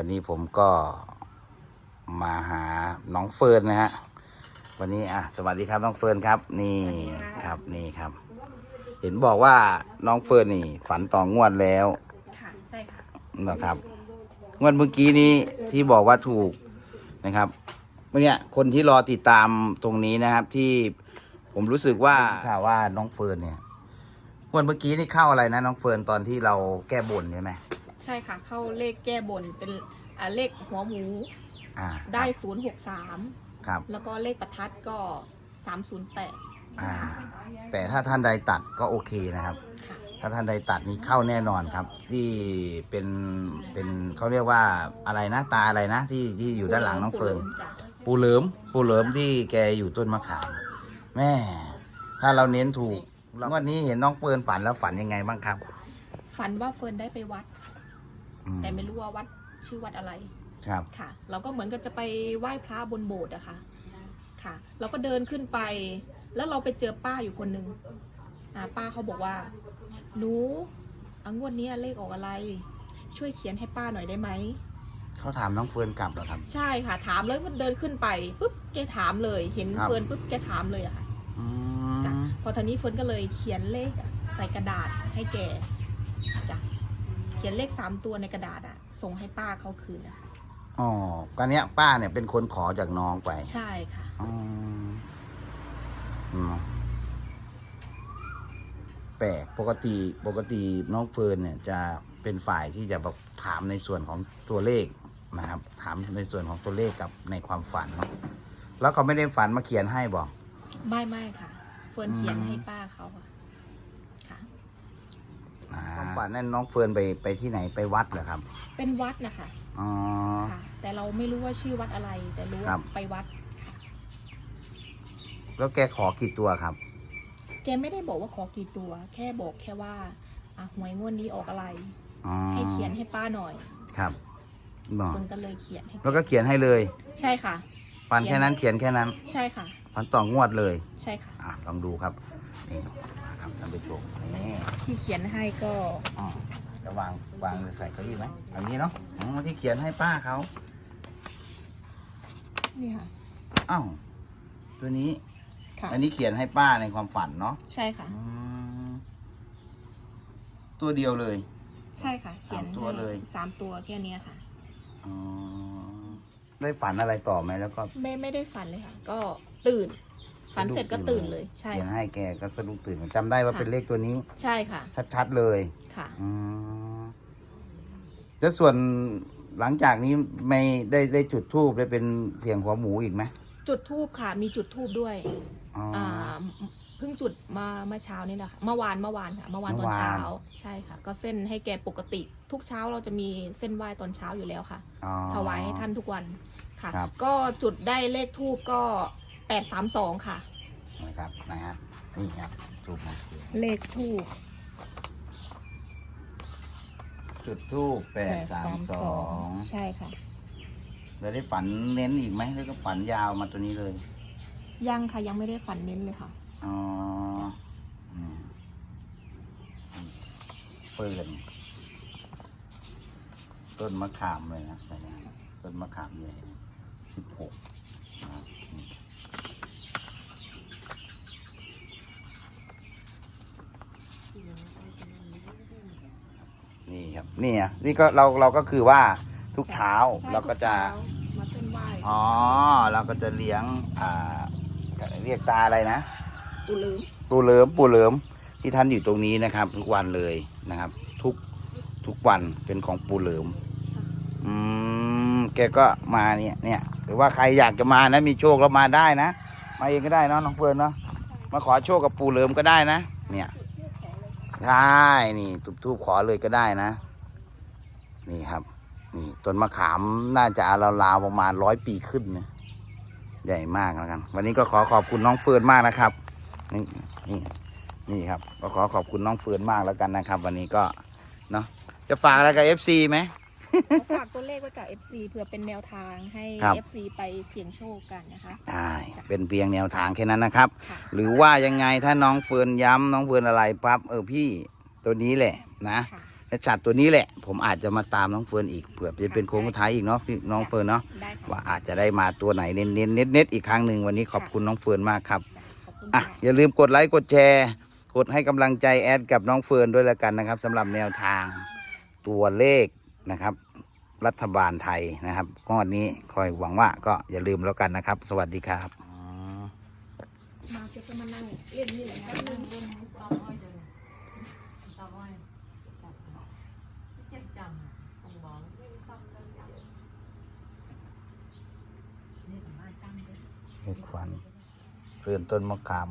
วันนี้ผมก็มาหาน้องเฟิร์นนะฮะ วันนี้อะสวัสดีครับน้องเฟิร์นครับ นี่ครับนี่ครับ เห็นบอกว่าน้องเฟิร์นนี่ ฝันต่องวดแล้วค่ะใช่ค่ะนะครับ งวดเมื่อกี้นี้ที่บอกว่าถูกนะครับเนี่ยคนที่รอติดตามตรงนี้นะครับ ที่ผมรู้สึกว่าข่าวว่าน้องเฟิร์นเนี่ยงวดเมื่อกี้นี่เข้าอะไรนะ น้องเฟิร์นตอนที่เราแก้บนใช่ไหมใช่ค่ะ เข้าเลขแก้บนเป็นอ่าเลขหัวหมูอ่าได้ศูนย์หกสามครับแล้วก็เลขประทัดก็สามศูนย์แปดอ่าแต่ถ้าท่านใดตัดก็โอเคนะครับ ค่ะ ถ้าท่านใดตัดนี่เข้าแน่นอนครับ ที่เป็นเป็นเขาเรียกว่าอะไรนะตาอะไรนะ ที่ที่อยู่ด้านหลังน้องเฟิร์นจ้ะปูเหลิมปูเหลิมที่แกอยู่ต้นมะขามแม่ ถ้าเราเน้นถูกแล้ววันนี้เห็นน้องเฟิร์นฝันแล้วฝันยังไงบ้างครับ ฝันว่าเฟิร์นได้ไปวัด อืมแต่ไม่รู้ว่าวัดชื่อวัดอะไรครับ ค่ะ เราก็เหมือนกับจะไปไหว้พระบนโบสถ์อะค่ะ ค่ะ เราก็เดินขึ้นไป แล้วเราไปเจอป้าอยู่คนหนึ่งอ่าป้าเขาบอกว่า หนูอังวดเนี้ยเลขออกอะไร ช่วยเขียนให้ป้าหน่อยได้ไหม เขาถามน้องเฟิร์นกลับเหรอครับ ใช่ค่ะ ถามเลยมันเดินขึ้นไปปุ๊บแกถามเลย เห็นครับ เฟิร์นปุ๊บแกถามเลยอะค่ะ อืจ้ะมพอทีนี้เฟิร์นก็เลยเขียนเลขอะใส่กระดาษให้แกจ้ะ เขียนเลขสามตัวในกระดาษอะส่งให้ป้าเขาคืนนะคะอ๋อตอนเนี้ยป้าเนี่ยเป็นคนขอจากน้องไปใช่ค่ะอืมอืมแปลกปกติปกติน้องเฟิร์นเนี่ยจะเป็นฝ่ายที่จะแบบถามในส่วนของตัวเลขนะครับ ถามในส่วนของตัวเลขกับในความฝันแล้วเขาไม่ได้ฝันมาเขียนให้บอก ไม่ไม่ค่ะเฟิร์นเขียนอืมให้ป้าเขาค่ะค่ะ ความฝันนั่นน้องเฟิร์นไปไปที่ไหนไปวัดเหรอครับ เป็นวัดนะคะอ๋อ ค่ะแต่เราไม่รู้ว่าชื่อวัดอะไร แต่รู้ครัว่าบ ไปวัดค่ะแล้วแกขอกี่ตัวครับ แกไม่ได้บอกว่าขอกี่ตัว แค่บอกแค่ว่าอะหวยงวดนี้ออกอะไร อ๋อให้เขียนให้ป้าหน่อยครับบอกเฟิร์นก็เลยเขียนให้แล้วก็เขียนให้เลยใช่ค่ะฝันแค่นั้นเขียนแค่นั้นใช่ค่ะฝันต่องวดเลย ใช่ค่ะ อะลองดูครับนี่นะครับ ท่านผู้ชมนี่ที่เขียนให้ก็อ๋อจะวางวางใส่เก้าอี้ไหมเอันนี้เนาะอ๋อที่เขียนให้ป้าเขานี่ค่ะอ้าวตัวนี้ ค่ะอันนี้เขียนให้ป้าในความฝันเนาะใช่ค่ะ อืมตัวเดียวเลย ใช่ค่ะ เขียนสามตัวเลย สามตัวแค่เนี้ยค่ะ อ๋อได้ฝันอะไรต่อไหมแล้วก็ ไม่ไม่ได้ฝันเลยค่ะ ก็ตื่น ฝันเสร็จก็ตื่นเลยใช่ เขียนค่ะให้แกก็สะดุ้งตื่นจำได้ว่าค่ะเป็นเลขตัวนี้ ใช่ค่ะ ชัดๆเลยค่ะ อืมแล้วส่วนหลังจากนี้ไม่ได้ได้จุดทูบได้เป็นเสียงหัวหมูอีกไหมจุดทูบค่ะ มีจุดทูบด้วยอ๋อออ่าเพิ่งจุดมาเมื่อเช้านี่แหละค่ะเมื่อวานเมื่อวานค่ะ เมื่อวานตเมื่อนอวานเช้าใช่ค่ะ ก็เส้นให้แกปกติ ทุกเช้าเราจะมีเส้นไหว้ตอนเช้าอยู่แล้วค่ะ อ๋อ ถวายให้ท่านทุกวันค่ะ ครับ ก็จุดได้เลขทูบก็ แปดสามสองค่ะ นะครับนะฮะนี่ครับทูบมาเลขทูบ จุดทูบแปดสามสองใช่ค่ะแล้วได้ฝันเน้นอีกไหมหรือก็ฝันยาวมาตัวนี้เลย ยังค่ะยังไม่ได้ฝันเน้นเลยค่ะ อ๋ออืมเปิดต้นมะขามเลยนะนะต้นมะขามใหญ่สิบหกนะครับนี่นี่ ครับนี่อะนี่ก็เราเราก็คือว่าทุกเช้าใช่เราก็จะทุเช้ามาเส้นไหว้อ๋อเราก็จะเลี้ยงอ่าเรียกตาอะไรนะปูลืมปูเหลิมปูเหลิมที่ท่านอยู่ตรงนี้นะครับ ทุกวันเลยนะครับ ทุกทุกวันเป็นของปูเหลิมอืมแกก็มาเนี่ยเนี่ยหรือว่าใครอยากจะมานะมีโชคแล้วมาได้นะมาเองก็ได้เนาะน้องเฟิร์นเนาะมาขอโชคกับปูเหลิมก็ได้นะ เนี่ยใช่นี่ทุบทูบขอเลยก็ได้นะ นี่ครับ นี่ต้นมะขามน่าจะราวๆประมาณร้อยปีขึ้นนะใหญ่มากแล้วกัน วันนี้ก็ขอขอบคุณน้องเฟิร์นมากนะครับ นี่นี่นี่ครับ ก็ขอขอบคุณน้องเฟิร์นมากแล้วกันนะครับ วันนี้ก็เนาะจะฝากอะไรกับ FC ไหมฝากตัวเลขไว้กับ FC เพื่อเป็นแนวทางให้ ครับ FC ไปเสี่ยงโชคกันนะคะ ใช่เป็นเพียงแนวทางแค่นั้นนะครับ ค่ะ หรือว่ายังไงถ้าน้องเฟิร์นย้ำน้องเฟิร์นอะไรปั๊บเออพี่ตัวนี้แหละนะ ค่ะ และจัดตัวนี้แหละ ผมอาจจะมาตามน้องเฟิร์นอีกเผื่อจะเป็นโค้งสุดท้ายอีกเนาะพี่น้องเฟิร์นเนาะได้ค่ะว่าอาจจะได้มาตัวไหนเน้นเน้นเน็ตเน็ตอีกครั้งหนึ่งวันนี้ขอบคุณน้องเฟิร์นมากครับ ขอบคุณอะค่ะอย่าลืมกดไลค์กดแชร์กดให้กำลังใจแอดกับน้องเฟิร์นด้วยแล้วกันนะครับสำหรับแนวทางตัวเลขนะครับ รัฐบาลไทยนะครับก็วันนี้คอยหวังว่าก็อย่าลืมแล้วกันนะครับ สวัสดีครับ มาจะมานั่งเล่นนี่แหละนะนั่ง ซ้อมอ้อยเดินซ้อมอ้อยจับเจ็บจำต้องบอกซ้อมกันนี่สามารถจำได้ เห็ดควันเปลี่ยนต้นมะขาม